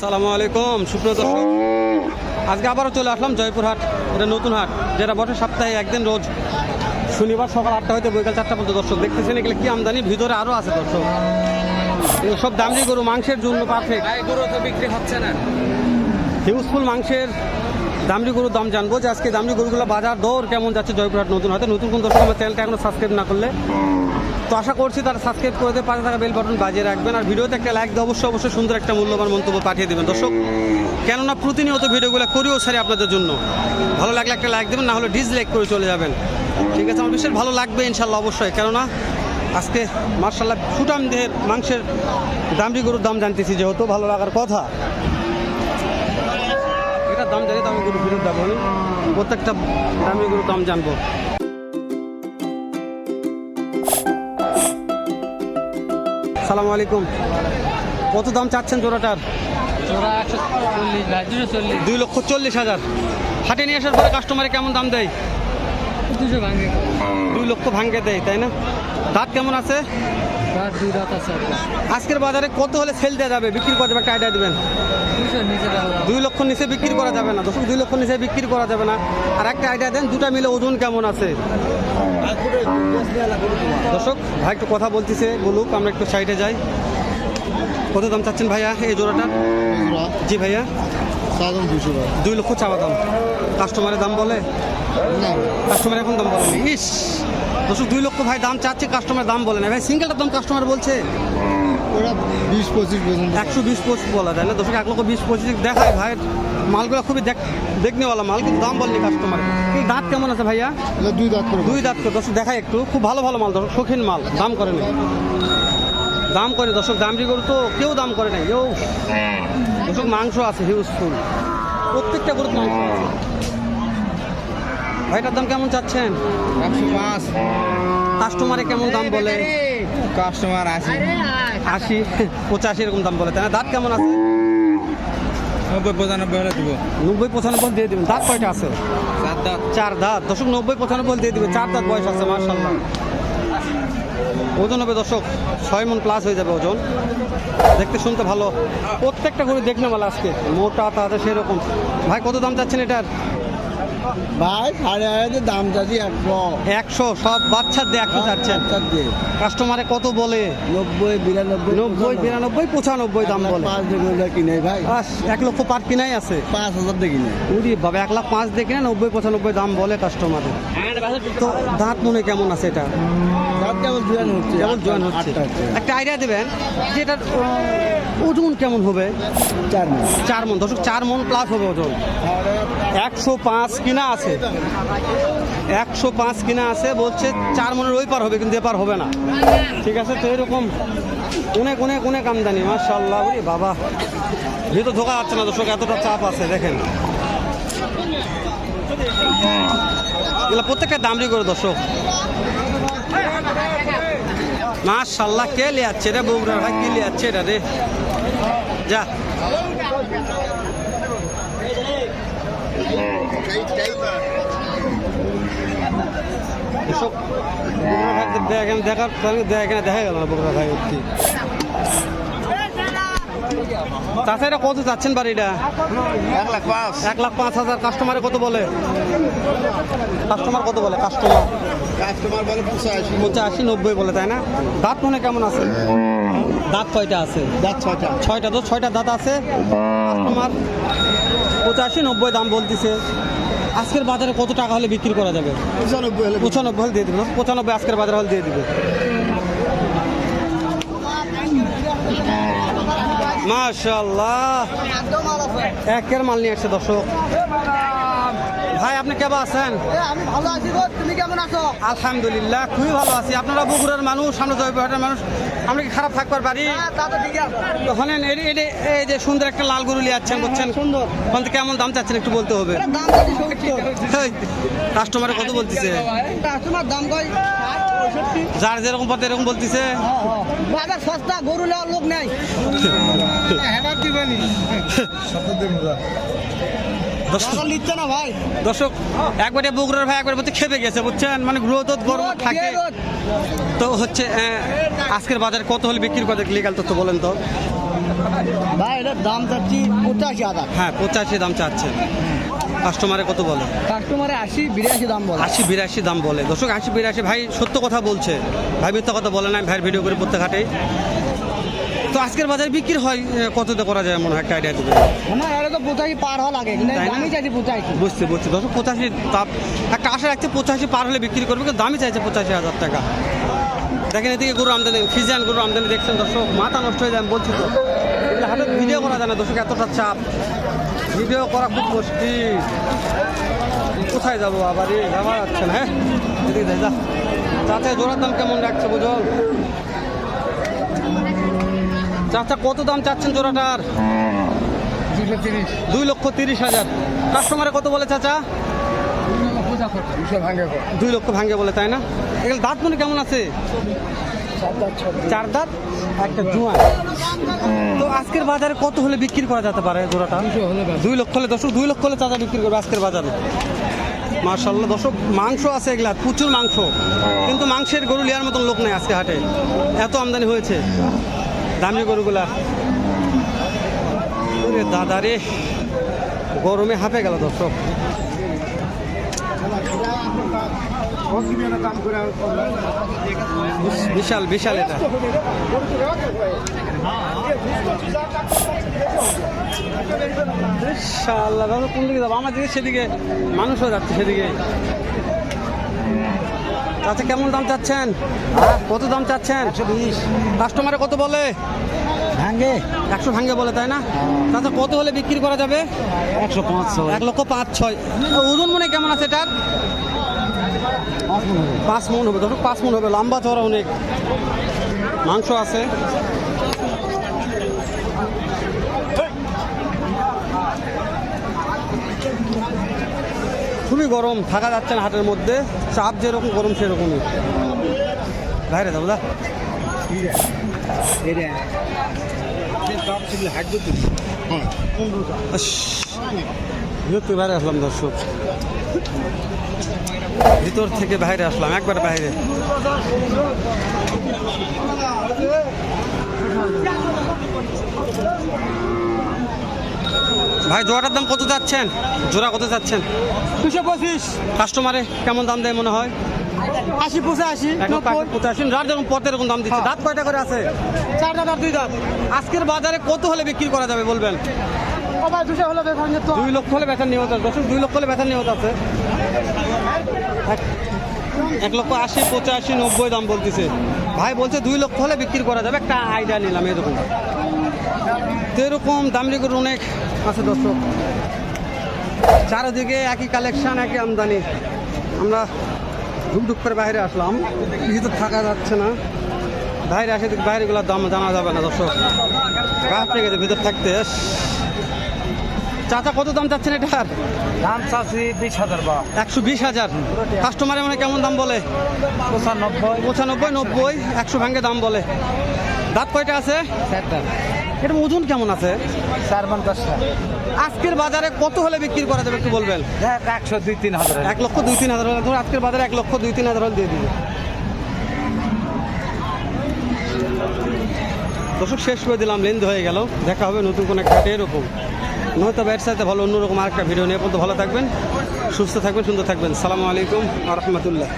আসসালামু আলাইকুম সুপ্রিয় দর্শক। আজকে আবারও চলে আসলাম জয়পুরহাট এটা নতুন হাট যেটা বসে সপ্তাহে একদিন রোজ। শনিবার সকাল আটটা হইতে বৈকাল চারটা পর্যন্ত দর্শক দেখতেছেন এগুলো কি আমদানি? ভিতরে আরও আছে দর্শক। এগুলো সব দামড়ি গরু মাংসের জন্য পারফেক্ট গরু তো বিক্রি হচ্ছে না। হিউজফুল মাংসের দামড়ি গরুর দাম জানব যে আজকে দামড়ি গরুগুলো বাজার দর কেমন যাচ্ছে জয়পুরহাট নতুন হাতে নতুন কোন দর্শক আমার চ্যানেলটা এখনও সাবস্ক্রাইব না করলে। তো আশা করছি তারা সাবস্ক্রাইব করে দিয়ে পাশে থাকা বেল বাটন বাজিয়ে রাখবেন। আর ভিডিওতে একটা লাইক দিয়ে অবশ্যই অবশ্যই সুন্দর একটা মূল্যবান মন্তব্য পাঠিয়ে দেবেন। দর্শক, কেননা প্রতিনিয়ত ভিডিওগুলো করিও সারি আপনাদের জন্য। ভালো লাগলে একটা লাইক দেবেন, না হলে ডিসলাইক করে চলে যাবেন। ঠিক আছে, আমার বিশেষ ভালো লাগবে ইনশাল্লাহ অবশ্যই। কেননা আজকে মার্শাল্লাহ ফুটাম দেহের মাংসের দামড়ি গরুর দাম জানতেছি যেহেতু, ভালো লাগার কথা। দাম জানি আমি গরু ফিরত দাম আমি প্রত্যেকটা দামি গরুর দাম জানব। সালাম আলাইকুম। কত দাম চাচ্ছেন জোড়াটার? দুই লক্ষ চল্লিশ হাজার। হাটে নিয়ে আসার পরে কাস্টমারে কেমন দাম দেয়? দুশো ভাঙে। দুই লক্ষ ভাঙ্গে দেয় তাই না? দাঁত কেমন আছে? দুই রাত আছে আজকের বাজারে কত হলে সেল দেওয়া যাবে? বিক্রি করা যাবে একটা আইডিয়া দেবেন দুই লক্ষ নিচে বিক্রি করা যাবে না দর্শক দুই লক্ষ নিচে বিক্রি করা যাবে না। আর একটা আইডিয়া দেন দুটা মিলে ওজন কেমন আছে? দর্শক ভাই একটু কথা বলতেছে বলুক আমরা একটু সাইডে যাই। কত দাম চাচ্ছেন ভাইয়া এই জোড়াটা জি ভাইয়া। দুই লক্ষ চাওয়া দাম। কাস্টমারের দাম বলে? কাস্টমার এখন দাম বলে না। ইস। দর্শক দুই লক্ষ ভাই দাম চাচ্ছে কাস্টমার দাম বলে না। ভাই সিঙ্গেলটার দাম কাস্টমার বলছে? ওরা বিশ পঁচিশ পর্যন্ত। একশো বিশ পঁচিশ বলা যায় না। দর্শক এক লক্ষ বিশ পঁচিশ দেখায় ভাই। মালগুলো খুবই দেখ দেখনেওয়ালা মাল কিন্তু দাম বলেনি কাস্টমার কিন্তু দাঁত কেমন আছে ভাইয়া? দুই দাঁত করে। দুই দাঁত করে। দর্শক দেখায় একটু। খুব ভালো ভালো মাল দর্শক শৌখিন মাল। দাম করে নাই। দাম করে। দর্শক দামটি গরু তো কেউ দাম করে নাই। কেউ দর্শক মাংস আছে হিউজফুল প্রত্যেকটা গরুর মাংস আছে। ভাইটার দাম কেমন চাচ্ছেন? একশো পাঁচ। কাস্টমারে কেমন দাম বলে? কাস্টমার আছে আশি। পঁচাশি এরকম দাম বলে। তাই না দাঁত কেমন আছে? নব্বই পঁচানব্বই হলে দেবো। নব্বই পঁচানব্বই দিয়ে দেবেন। দাঁত কয়টা আছে? চার দাঁত। চার দাঁত। দশক নব্বই পঁচানব্বই দিয়ে দিবে চার দাঁত বয়স আছে মার্শাল্লাহ ওজন হবে দর্শক ছয় মন প্লাস হয়ে যাবে ওজন। দেখতে শুনতে ভালো। প্রত্যেকটা করে দেখলে ভালো আজকে। মোটা তাতে সেরকম। ভাই কত দাম চাচ্ছেন এটার? ভাই সাড়ে আড়াইতে দাম চাচ্ছি একশো। একশো সব বাচ্চার দিয়ে একশো চাচ্ছেন? চার কাস্টমারে কত বলে? নব্বই বিরানব্বই নব্বই বিরানব্বই পঁচানব্বই দাম বলে। পাঁচ কিনে ভাই। এক লক্ষ পার কিনাই আছে। পাঁচ হাজার দিয়ে কিনে উরি বাবা এক লাখ পাঁচ দিয়ে কিনা নব্বই পঁচানব্বই দাম বলে কাস্টমারে তো দাঁত মনে কেমন আছে এটা? একটা আইডিয়া দেবেন যে এটার ওজন কেমন হবে? চার মাস চার মন দর্শক চার মন প্লাস হবে ওজন। একশো পাঁচ কিনা আছে। একশো পাঁচ কিনা আছে বলছে চার মনের ওই পার হবে, কিন্তু এপার হবে না। ঠিক আছে, তো এরকম অনেক অনেক অনেক আমদানি মার্শাল্লাহ ওরে বাবা। ভিতর ধোকা যাচ্ছে না দর্শক, এতটা চাপ আছে, দেখেন। এগুলো প্রত্যেকটা দামরি করে দর্শক। মাশাল্লাহ কে লিয়াচ্ছে রে বউরা ভাই, কে লিয়াচ্ছে এটা রে? যা। দেখা গেল না বগুড়া এটা কত চাচ্ছেন বাড়িটা? এক লাখ পাঁচ এক লাখ পাঁচ হাজার কাস্টমারে কত বলে? কাস্টমার কত বলে? কাস্টমার কাস্টমার বলে পঁচাশি পঁচাশি নব্বই বলে, তাই না? দাঁত মনে কেমন আছে? দাঁত কয়টা আছে? দাঁত ছয়টা ছয়টা তো ছয়টা দাঁত আছে। কাস্টমার পঁচাশি, নব্বই দাম বলতেছে। আজকের বাজারে কত টাকা হলে বিক্রি করা যাবে? পঁচানব্বই হলে পঁচানব্বই হলে দিয়ে দিবে। পঁচানব্বই আজকের বাজার হলে দিয়ে দিবে। মাশাল্লাহ একের মাল নিয়ে আসছে দর্শক। ভাই আপনি কেমন আছেন? আমি ভালো আছি তুমি কেমন আছো? আলহামদুলিল্লাহ খুবই ভালো আছি। আপনারা বগুড়ার মানুষ আমরা জয়পুরহাটের মানুষ। আমরা কি খারাপ থাকবার পারি ওখানে এই- এই- এই যে সুন্দর একটা লাল গরু নিয়ে যাচ্ছেন বলছেন সুন্দর। ওখান থেকে কেমন দাম চাচ্ছেন একটু বলতে হবে কাস্টমারে কত বলতেছে কাস্টমার দাম কয় যার যেরকম পথে এরকম বলতেছে বাবা সস্তা গরু নেওয়ার লোক নেই দর্শক একবারে বগুড়ার ভাই একবার বলতে খেপে গেছে বুঝছেন? মানে গ্রহ তো গরম থাকে। তো হচ্ছে আজকের বাজার কত হলে বিক্রি করে লিগাল তথ্য বলেন তো। ভাই এটার দাম চাচ্ছি পঁচাশি হাজার। হ্যাঁ পঁচাশি দাম চাচ্ছেন কাস্টমারে কত বলে? কাস্টমারে আশি বিরাশি দাম বলে। আশি বিরাশি দাম বলে। দর্শক আশি বিরাশি ভাই সত্য কথা বলছে। ভাই মিথ্যা কথা বলে না ভাইয়ের ভিডিও করে প্রত্যেক হাটে তো আজকের বাজারে বিক্রি হয় কততে করা যায় মনে হয় একটা আইডিয়া দেবে আমার এটা তো পঁচাশি পার হওয়া লাগে আমি চাইছি পঁচাশি। বুঝতে বুঝছি। দর্শক পঁচাশি তাপ একটা আশা রাখছে পঁচাশি পার হলে বিক্রি করবে কিন্তু দামই চাইছে পঁচাশি হাজার টাকা। দেখেন এদিকে গরু আমদানি ফিজিয়ান গরু আমদানি দেখছেন দর্শক মাথা নষ্ট হয়ে যায় আমি বলছি তো। হাতে ভিডিও করা যায় না দর্শক এতটা চাপ। ভিডিও করা খুব মুশকিল। কোথায় যাব আবার? এই যাওয়া যাচ্ছে না হ্যাঁ? এদিকে যাই যা। চাচা জোড়ার দাম কেমন রাখছে বুঝল? চাচা, কত দাম চাচ্ছেন জোড়াটার? দুই লক্ষ তিরিশ হাজার। কাস্টমারে কত বলে চাচা? দুই লক্ষ ভাঙ্গে বলে, তাই না? এগুলো দাঁত মনে কেমন আছে? চার দাঁত, একটা জুয়া তো আজকের বাজারে কত হলে বিক্রি করা যেতে পারে জোড়াটা। দুই লক্ষ হলে দর্শক, দুই লক্ষ হলে চাচা বিক্রি করবে আজকের বাজারে। মার্শাল্লাহ দর্শক, মাংস আছে এগুলা, প্রচুর মাংস। কিন্তু মাংসের গরু লিয়ার মতন লোক নেই আজকে হাটে। এত আমদানি হয়েছে। দামি গরুগুলা। ওরে দাদা রে, গরমে হাঁপে গেল দর্শক। বিশ- বিশাল বিশাল এটা। কোন দিকে যাব? আমার দিকে সেদিকে, মানুষও যাচ্ছে সেদিকে। আচ্ছা কেমন দাম চাচ্ছেন? কত দাম চাচ্ছেন? কাস্টমারে কত বলে? ভাঙ্গে একশো ভাঙ্গে বলে তাই না? আচ্ছা কত হলে বিক্রি করা যাবে? একশো পাঁচ এক লক্ষ পাঁচ ছয়। ওজন মনে কেমন আছে এটার? পাঁচ মন হবে। ধরো পাঁচ মন হবে। লম্বা চড়া অনেক। মাংস আছে। খুবই গরম থাকা যাচ্ছে না হাটের মধ্যে। চাপ যেরকম গরম সেরকমই। বাইরে যাব দা। আস, বিরক্তি বাইরে আসলাম দর্শক। ভিতর থেকে বাইরে আসলাম একবার বাইরে। ভাই জোড়াটার দাম কত যাচ্ছেন? জোড়া কত যাচ্ছেন? দুশো পঁচিশ। কাস্টমারে কেমন দাম দেয় মনে হয়? আশি পঁচাশি আশি, পঁচাশি রাত যখন পথে এরকম দাম দিচ্ছে। দাঁত কয়টা করে আছে? চার দাঁত আর দুই দাঁত। আজকের বাজারে কত হলে বিক্রি করা যাবে বলবেন? দুই লক্ষ হলে বেতন নিয়ত আছে। দর্শক দুই লক্ষ হলে বেতন নিয়ত আছে। এক- এক লক্ষ আশি পঁচাশি নব্বই দাম বলতেছে। ভাই বলছে দুই লক্ষ হলে বিক্রি করা যাবে। একটা আইডিয়া নিলাম এরকম। তো এরকম দামরি গরু অনেক আছে দর্শক। চারিদিকে একই কালেকশন একই আমদানি। আমরা ধুকধুক করে বাইরে আসলাম। ভিতর থাকা যাচ্ছে না। বাইরে আসে বাইরেগুলোর দাম জানা যাবে না দর্শক। গাছ ভিতর থাকতে। চাচা কত দাম চাচ্ছেন এটার? দাম চাচ্ছি বিশ হাজার বা। একশো বিশ হাজার। কাস্টমারে মানে কেমন দাম বলে? পঁচানব্বই। পঁচানব্বই নব্বই একশো ভাঙ্গে দাম বলে। দাঁত কয়টা আছে? চার দাঁত এটা ওজন কেমন আছে? চার মান দশটা আজকের বাজারে কত হলে বিক্রি করা যাবে একটু বলবেন? একশো দুই তিন হাজার এক লক্ষ দুই তিন হাজার ধরুন আজকের বাজারে এক লক্ষ দুই তিন হাজার দিয়ে দিবে। দর্শক শেষ করে দিলাম লেন্দ হয়ে গেল। দেখা হবে নতুন কোনো একটা এরকম। নয়তো ব্যাট সাথে ভালো অন্যরকম আরেকটা ভিডিও নিয়ে। পর্যন্ত ভালো থাকবেন সুস্থ থাকবেন সুন্দর থাকবেন। সালামু আলাইকুম আ রহমতুল্লাহ।